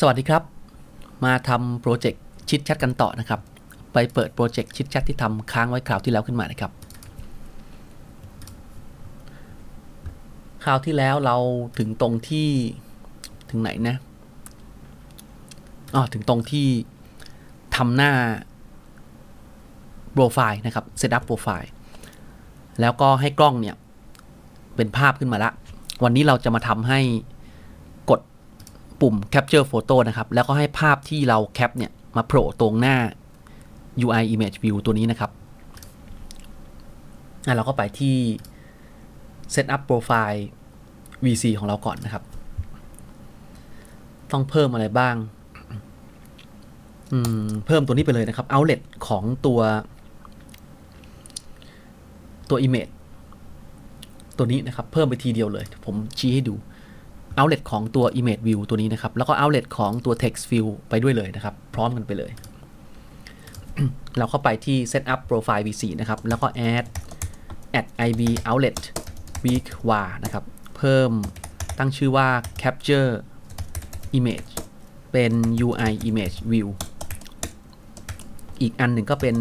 สวัสดีครับ มาทำโปรเจกต์ชิดแชทกันต่อนะครับ ไปเปิดโปรเจกต์ชิดแชทที่ทำค้างไว้คราวที่แล้วขึ้นมานะครับ คราวที่แล้วเราถึงตรงที่ถึงไหนนะอ๋อถึงตรงที่ทำหน้าโปรไฟล์นะครับ Setup โปรไฟล์แล้วก็ให้กล้องเนี่ย เป็นภาพขึ้นมาละ วันนี้เราจะมาทำให้ ปุ่ม Capture Photo นะครับ แล้วก็ให้ภาพที่เราแคปเนี่ย มาโผล่ตรงหน้า UI Image View ตัวนี้นะครับเราก็ไปที่ Setup Profile VC ของเราก่อนนะครับ ต้องเพิ่มอะไรบ้าง เพิ่มตัวนี้ไปเลยนะครับ Outlet ของตัว ตัว Image ตัวนี้นะครับ เพิ่มไปทีเดียวเลย ผมชี้ให้ดู outlet ของตัว image view ตัวนี้นะครับ แล้วก็ outlet ของตัว text view ไปด้วยเลยนะครับ พร้อมกันไปเลย เราเข้าไปที่ setup profile v4 นะครับ แล้วก็ add add ib outlet weak var นะครับ เพิ่มตั้งชื่อว่า capture image เป็น ui image view อีกอันหนึ่งก็เป็น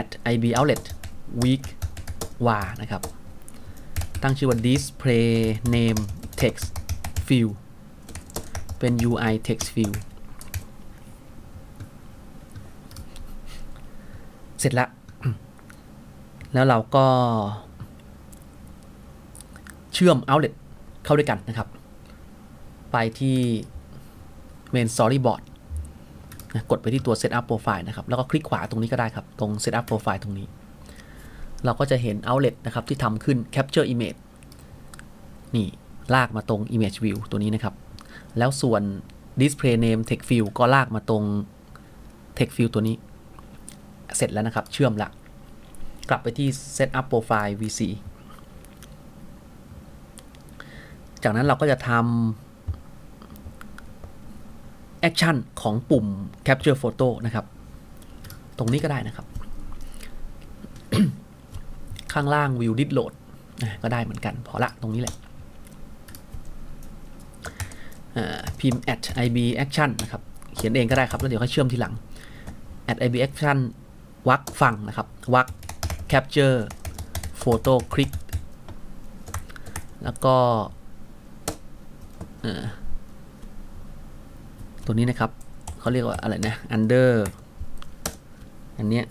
add ib outlet weak var นะครับ ตั้งชื่อว่า display name text field เป็น UI text field เสร็จแล้วแล้วเราก็ เชื่อม outlet เข้าด้วยกันนะครับ ไปที่ main storyboard กดไปที่ตัว setup profile นะครับ แล้วก็คลิกขวาตรงนี้ก็ได้ครับ ตรง setup profile ตรงนี้ เราก็จะเห็น outlet นะครับ ที่ทำขึ้น capture image นี่ ลากมาตรง image view ตัวนี้นะครับ แล้วส่วน display name text field ก็ลากมาตรง text field ตัวนี้ เสร็จแล้วนะครับ เชื่อมละ กลับไปที่ setup profile vc จากนั้นเราก็จะทำ action ของปุ่ม capture photo นะครับ ตรงนี้ก็ได้นะครับ ข้างล่าง view did load ก็ได้เหมือนกัน พอละตรงนี้แหละ พิมพ์ at ib action นะครับ เขียนเองก็ได้ครับ แล้วเดี๋ยวค่อยเชื่อมทีหลัง at ib action วักฟังนะครับวัก capture photo click แล้วก็ตัวนี้นะครับเขาเรียกว่าอะไรนะ under อันเนี้ย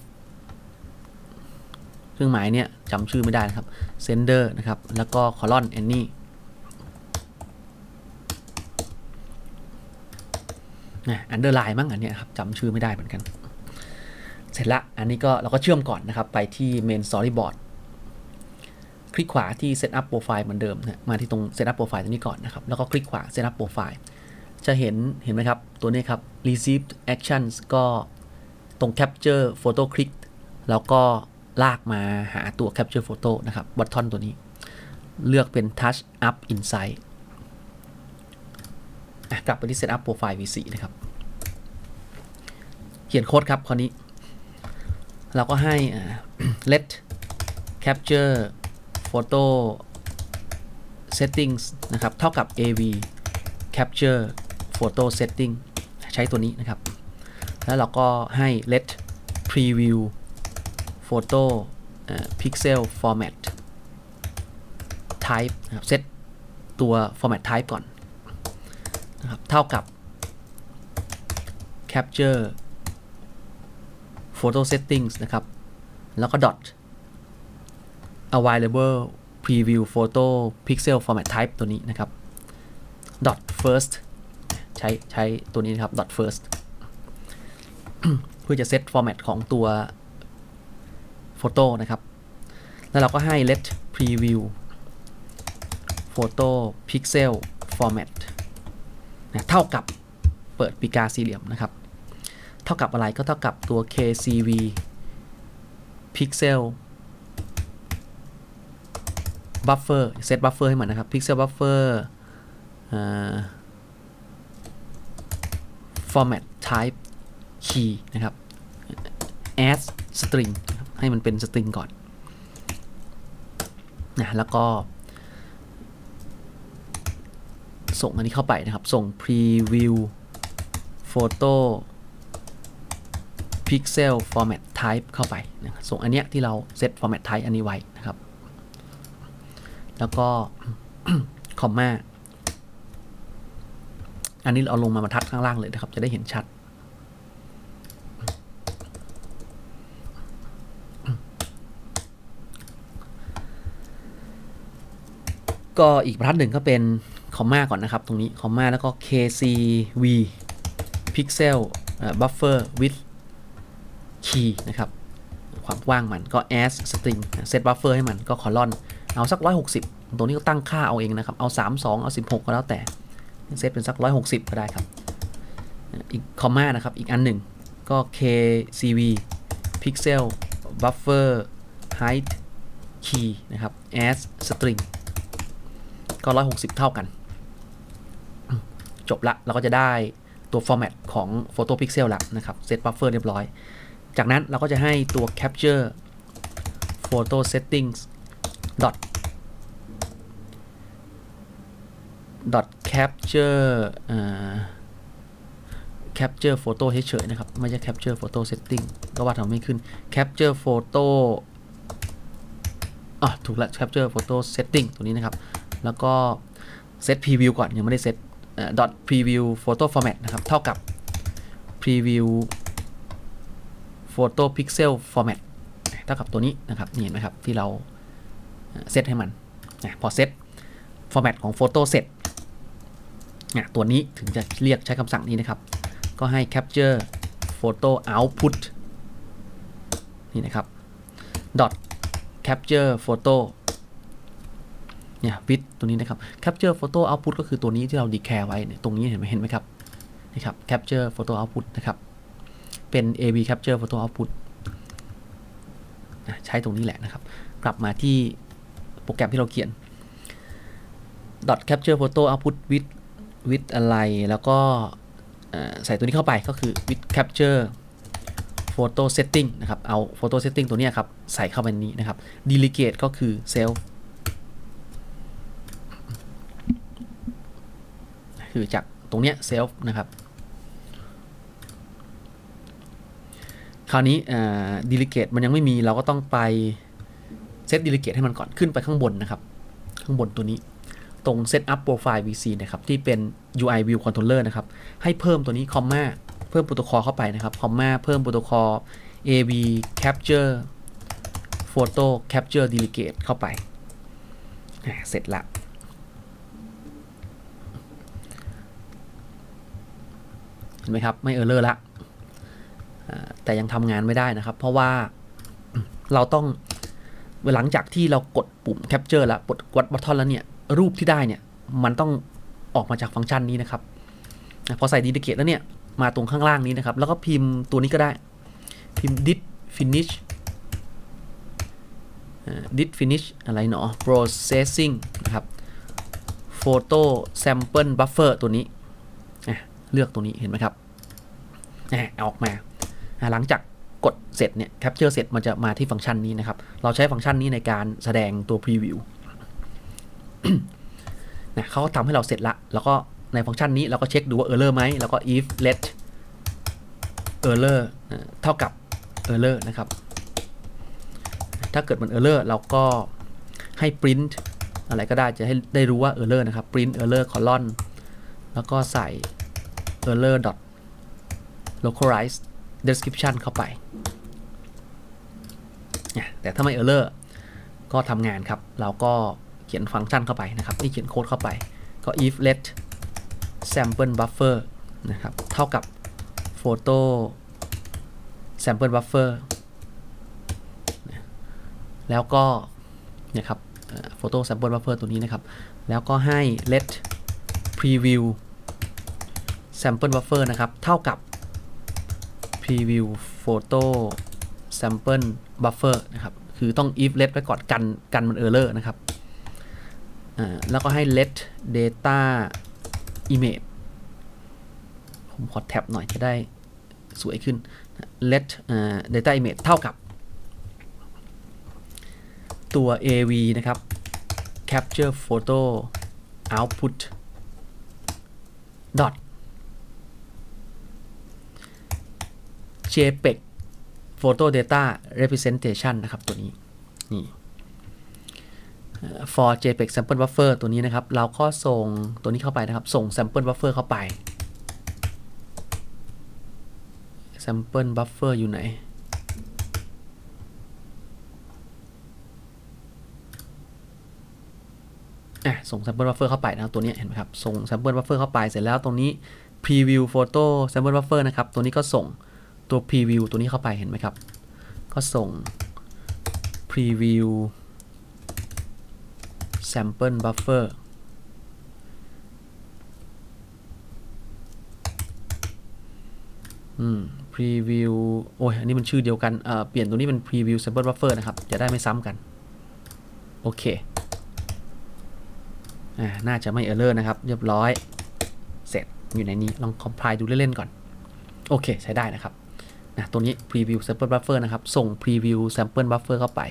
เครื่องหมายเนี่ยจำชื่อไม่ได้นะครับ sender นะครับ แล้วก็ colon any นะ underline มั้งอันเนี้ยครับจำชื่อไม่ได้เหมือนกัน เสร็จละ อันนี้ก็เราก็เชื่อมก่อนนะครับ ไปที่ main storyboard คลิกขวาที่ setup profile เหมือนเดิมนะมาที่ตรง setup profile ตรงนี้ก่อนนะครับ แล้วก็คลิกขวา setup profile จะเห็นเห็นไหมครับ ตัวนี้ครับ received actions ก็ตรง capture photo click แล้วก็ลากมาหาตัว capture photo นะครับ button ตัวนี้ เลือกเป็น touch up insight กลับไปที่ setup profile v4 นะครับ เขียนโค้ดครับ คราวนี้ เราก็ให้ let capture photo settings นะครับ เท่ากับ av capture photo setting ใช้ตัวนี้นะครับ แล้วเราก็ให้ let preview photo pixel format type นะครับเซตตัว format type ก่อน นะครับเท่ากับ capture photo settings นะครับ แล้วก็ dot available preview photo pixel format type ตัวนี้นะครับ dot first ใช้ใช้ตัวนี้นะครับ dot first เพื่อจะเซต format ของตัวโฟโต้นะครับ แล้วเราก็ให้ let preview photo pixel format นะเท่ากับเปิดปีกาสี่เหลี่ยมนะครับ เท่ากับอะไรก็เท่ากับตัว kcv pixel buffer เซต buffer ให้มันนะครับ pixel buffer format type key นะครับ as string ให้มันเป็น string ก่อนนะแล้วก็ ส่งอันนี้เข้าไปนะครับ ส่ง preview photo pixel format type เข้าไปนะครับส่งอันเนี้ยที่เราเซต format type อันนี้ไว้นะครับ แล้วก็ คอมมาอันนี้เราลงมาบรรทัดข้างล่างเลยนะครับ จะได้เห็นชัด ก็อีกบรรทัดหนึ่งก็เป็น คอมมาก่อนนะครับ ตรงนี้คอมมาแล้วก็ kcv pixel buffer width key นะครับ ความกว้างมันก็ as string เซต buffer ให้มันก็ colon เอาสัก 160 ตรงนี้ก็ตั้งค่าเอาเองนะครับ เอา 32 เอา 16 ก็แล้วแต่ เซตเป็นสัก 160 ก็ได้ครับ อีกคอมมานะครับ อีกอันหนึ่งก็ kcv pixel buffer height key นะครับ as string ก็ 160 เท่ากัน จบละเราก็จะได้ตัว format ของ photo pixel ละนะครับ set buffer เรียบร้อย จากนั้นเราก็จะให้ตัว capture photo settings dot dot capture เอ่อ capture photo เฉยๆนะครับ ไม่ใช่ capture photo setting ก็ว่าทำไม่ขึ้น capture photo อะถูกแล้ว capture photo setting ตัวนี้นะครับ แล้วก็ set preview ก่อน ยังไม่ได้ set dot preview photo format นะครับ เท่ากับ preview photo pixel format เท่ากับตัวนี้นะครับเห็นไหมครับ ที่เราเซตให้มันนะพอเซต format ของ photo เสร็จนะตัวนี้ถึงจะเรียกใช้คำสั่งนี้นะครับ ก็ให้ capture photo output นี่นะครับ dot capture photo เนี่ย with ตัวนี้นะครับ capture photo output ก็คือตัวนี้ที่เรา declare ไว้เนี่ยตรงนี้เห็นไหมเห็นไหมครับนี่ครับ capture photo output นะครับเป็น AV capture photo output ใช้ตรงนี้แหละนะครับ กลับมาที่โปรแกรมที่เราเขียน dot capture photo output with with อะไรแล้วก็ใส่ตัวนี้เข้าไปก็คือ with capture photo setting นะครับ เอา photo setting ตัวนี้ครับ ใส่เข้าไปนนี้นะครับ delegate ก็คือ self คือจากตรงเนี้ย self นะครับ คราวนี้ดีลิเกตมันยังไม่มีเราก็ต้องไปเซตดีลิเกตให้มันก่อนขึ้นไปข้างบนนะครับ ข้างบนตัวนี้ตรง Set Up Profile VC นะครับ ที่เป็น UI View Controller นะครับ ให้เพิ่มตัวนี้คอมมาเพิ่มโปรโตคอลเข้าไปนะครับคอมมาเพิ่มโปรโตคอล AV Capture Photo Capture Delegate เข้าไป เสร็จละ ห็นไหมครับไม่เออร์เลอร์ละแต่ยังทำงานไม่ได้นะครับ เพราะว่าเราต้องหลังจากที่เรากดปุ่ม capture แล้วกดกดบัตทอนแล้วเนี่ย รูปที่ได้เนี่ย มันต้องออกมาจากฟังก์ชันนี้นะครับพอใส่ dedicate แล้วเนี่ย มาตรงข้างล่างนี้นะครับ แล้วก็พิมพ์ตัวนี้ก็ได้ พิมพ์ did finish อ่า did finish อะไรเนาะ processing นะครับ photo sample buffer ตัวนี้ เลือกตัวนี้เห็นไหมครับออกมา หลังจากกดเสร็จเนี่ย capture เสร็จมันจะมาที่ฟังก์ชันนี้นะครับ เราใช้ฟังก์ชันนี้ในการแสดงตัว preview นะเขาทำให้เราเสร็จละ แล้วก็ในฟังก์ชันนี้เราก็เช็คดูว่า error ไหม แล้วก็ if let error เอ่อเท่ากับ error นะครับ ถ้าเกิดมัน error เราก็ให้ print อะไรก็ได้จะให้ได้รู้ว่า error นะครับ print error colon แล้วก็ใส่ error dot localize description เข้าไป แต่ถ้าไม่ error ก็ทำงานครับ เราก็เขียนฟังก์ชันเข้าไปนะครับนี่เขียนโค้ดเข้าไป ก็ if let sample buffer นะครับ เท่ากับ photo sample buffer แล้วก็นี่ยครับ photo sample buffer ตัวนี้นะครับ แล้วก็ให้ let preview sample buffer นะครับ เท่ากับ preview photo sample buffer นะครับ คือต้อง if let ไว้ก่อนกันกันมัน error นะครับ แล้วก็ให้ let data image ผมขอแท็บหน่อยจะได้สวยขึ้น let data image เท่ากับ ตัว AV นะครับ capture photo output dot JPEG Photo Data Representation นะครับตัวนี้นี่ for JPEG Sample Buffer ตัวนี้นะครับ เราก็ส่งตัวนี้เข้าไปนะครับ ส่ง Sample Buffer เข้าไป Sample Buffer อยู่ไหน อะ ส่ง sample buffer เข้าไปนะครับ ตัวนี้เห็นไหมครับ ส่ง sample buffer เข้าไป เสร็จแล้วตรงนี้ preview photo sample buffer นะครับ ตัวนี้ก็ส่ง ตัว preview ตัวนี้เข้าไปเห็นไหมครับ ก็ส่ง preview sample buffer อืม preview โอ้ย อันนี้มันชื่อเดียวกัน เอ่อ เปลี่ยนตัวนี้เป็น preview sample buffer นะครับ จะได้ไม่ซ้ำกัน โอเค อ่า น่าจะไม่เออร์เลอร์นะครับ เรียบร้อย เสร็จ อยู่ในนี้ ลอง compile ดูเล่น ๆ ก่อน โอเค ใช้ได้นะครับ นะตัวนี้ preview sample buffer นะครับ ส่ง preview sample buffer เข้าไป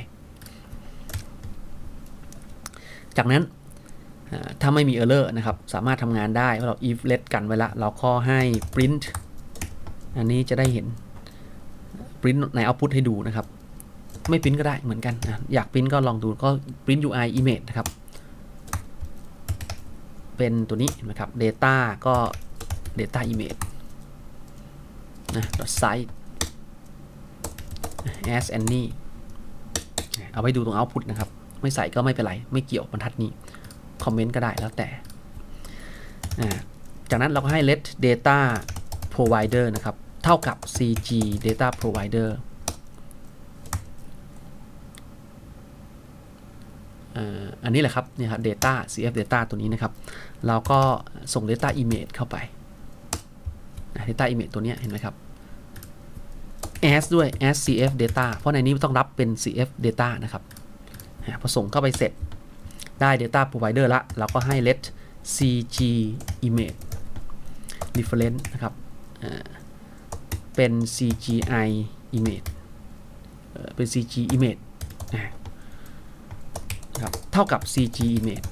จากนั้นถ้าไม่มี error นะครับ สามารถทำงานได้เรา if let กันไว้ละ เราก็ให้ print อันนี้จะได้เห็น print ใน output ให้ดูนะครับ ไม่ print ก็ได้เหมือนกันนะอยาก print ก็ลองดูก็ print UI image นะครับ เป็นตัวนี้นไหมครับ data ก็ data image นะ dot size as any เอาไว้ดูตรง output นะครับ ไม่ใส่ก็ไม่เป็นไร ไม่เกี่ยวบรรทัดนี้ คอมเมนต์ก็ได้แล้วแต่ จากนั้นเราก็ให้ let data provider นะครับ เท่ากับ cg data provider อันนี้แหละครับเนี่ยครับ data cf data ตัวนี้นะครับ เราก็ส่ง data image เข้าไป data image ตัวนี้เห็นไหมครับ as ด้วย as cf data เพราะในนี้ต้องรับเป็น cf data นะครับพอส่งเข้าไปเสร็จได้ data provider ละ เราก็ให้ let cg image reference นะครับเป็น cgi image เป็น cg image อ่าครับเท่ากับ cg image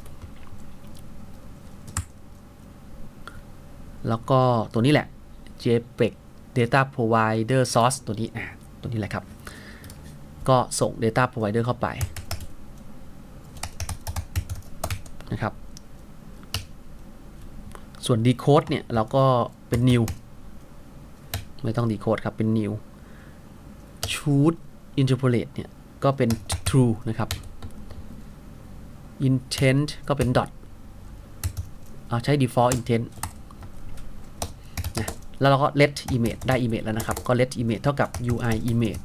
แล้วก็ตัวนี้แหละ jpeg data provider source ตัวนี้ตัวนี้แหละครับ ก็ส่ง data provider เข้าไปนะครับ ส่วน decode เนี่ย เราก็เป็น new ไม่ต้อง decode ครับ เป็น new choose interpolate เนี่ย ก็เป็น true นะครับ intent ก็เป็น dot เอาใช้ default intent แล้วเราก็ let image ได้ image แล้วนะครับ ก็ let image เท่ากับ ui image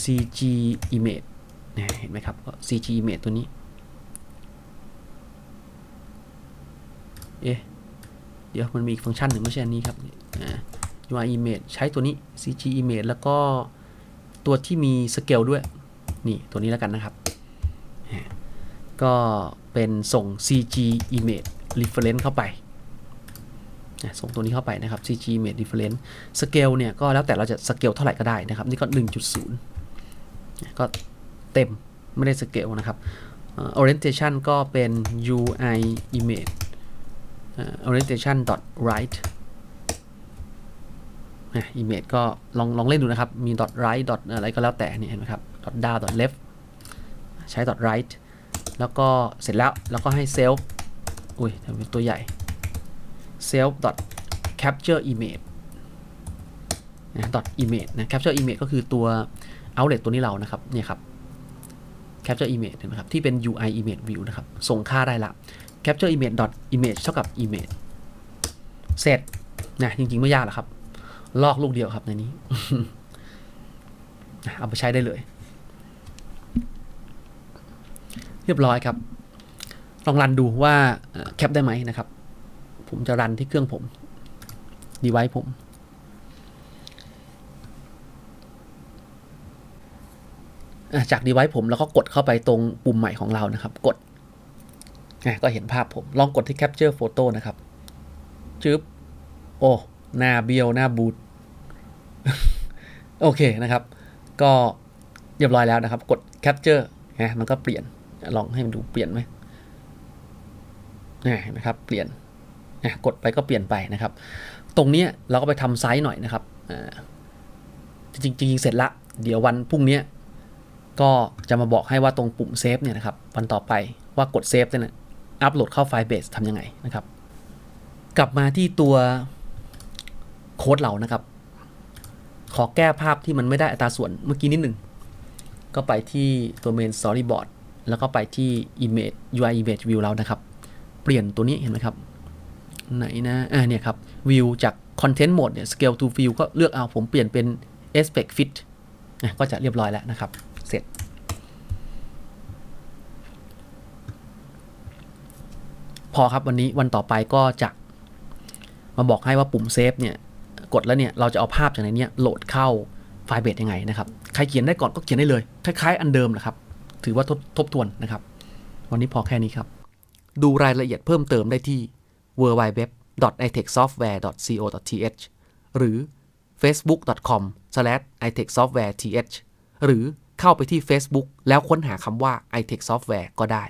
cg image นะเห็นไหมครับก็ cg image ตัวนี้ เอ๊ะ เดี๋ยวมันมีอีกฟังก์ชันหนึ่งไม่ใช่อันนี้ครับ UI image ใช้ตัวนี้ CG image แล้วก็ตัวที่มีสเกลด้วย นี่ตัวนี้แล้วกันนะครับ ก็เป็นส่ง CG image reference เข้าไป ส่งตัวนี้เข้าไปนะครับ CG image reference สเกลเนี่ยก็แล้วแต่เราจะสเกลเท่าไหร่ก็ได้นะครับ นี่ก็ 1.0 ก็เต็มไม่ได้สเกลนะครับ orientation ก็เป็น UI image orientation dot right นะ image ก็ลองลองเล่นดูนะครับ มี dot right dot อะไรก็แล้วแต่เนี่ยเห็นไหมครับ dot down dot left ใช้ dot right แล้วก็เสร็จแล้ว แล้วก็ให้ self อุ้ยทำเป็นตัวใหญ่ self capture image นะ image นะ capture image ก็คือตัว outlet ตัวนี้เรานะครับเนี่ยครับ capture image เห็นไหมครับที่เป็น UI image view นะครับ ส่งค่าได้ละ capture image dot image เท่ากับ image เสร็จนะจริง ๆ ไม่ยากหรอกครับ ลอกลูกเดียวครับในนี้เอาไปใช้ได้เลย เรียบร้อยครับ ลองรันดูว่าแคปได้ไหมนะครับ ผมจะรันที่เครื่องผมดีไว้ผม จากดีไว้ผมแล้วก็กดเข้าไปตรงปุ่มใหม่ของเรานะครับ กดก็เห็นภาพผม ลองกดที่ Capture Photo นะครับจึ๊บโอ้หน้าเบี้ยวหน้าบูดโอเคนะครับ ก็เรียบร้อยแล้วนะครับ กด Capture นะมันก็เปลี่ยนลองให้มันดูเปลี่ยนไหมนะครับ เปลี่ยน นะกดไปก็เปลี่ยนไปนะครับ ตรงนี้เราก็ไปทำไซส์หน่อยนะครับจริงจริงเสร็จละ เดี๋ยววันพรุ่งนี้ก็จะมาบอกให้ว่าตรงปุ่มเซฟเนี่ยนะครับวันต่อไปว่ากดเซฟเนี่ยอัปโหลดเข้าไฟล์เบสทำยังไงนะครับ กลับมาที่ตัวโค้ดเรานะครับ ขอแก้ภาพที่มันไม่ได้อัตราส่วนเมื่อกี้นิดหนึ่งก็ไปที่ตัว main storyboard แล้วก็ไปที่ image UI image view เรานะครับ เปลี่ยนตัวนี้เห็นไหมครับ ไหนนะอ่าเนี่ยครับ view จาก content mode เนี่ย scale to view ก็เลือกเอาผมเปลี่ยนเป็น aspect fit นะก็จะเรียบร้อยแล้วนะครับ เสร็จ พอครับวันนี้วันต่อไปก็จะ มาบอกให้ว่าปุ่มเซฟเนี่ยกดแล้วเนี่ยเราจะเอาภาพจากในเนี้ยโหลดเข้าไฟล์เบสยังไงนะครับ ใครเขียนได้ก่อนก็เขียนได้เลย คล้ายๆ อันเดิมแหละครับ ถือว่าทบทบทวนนะครับ วันนี้พอแค่นี้ครับ ดูรายละเอียดเพิ่มเติมได้ที่ www.itechsoftware.co.th หรือ facebook.com/itechsoftwareth หรือเข้าไปที่ Facebook แล้วค้นหาคำว่า itech software ก็ได้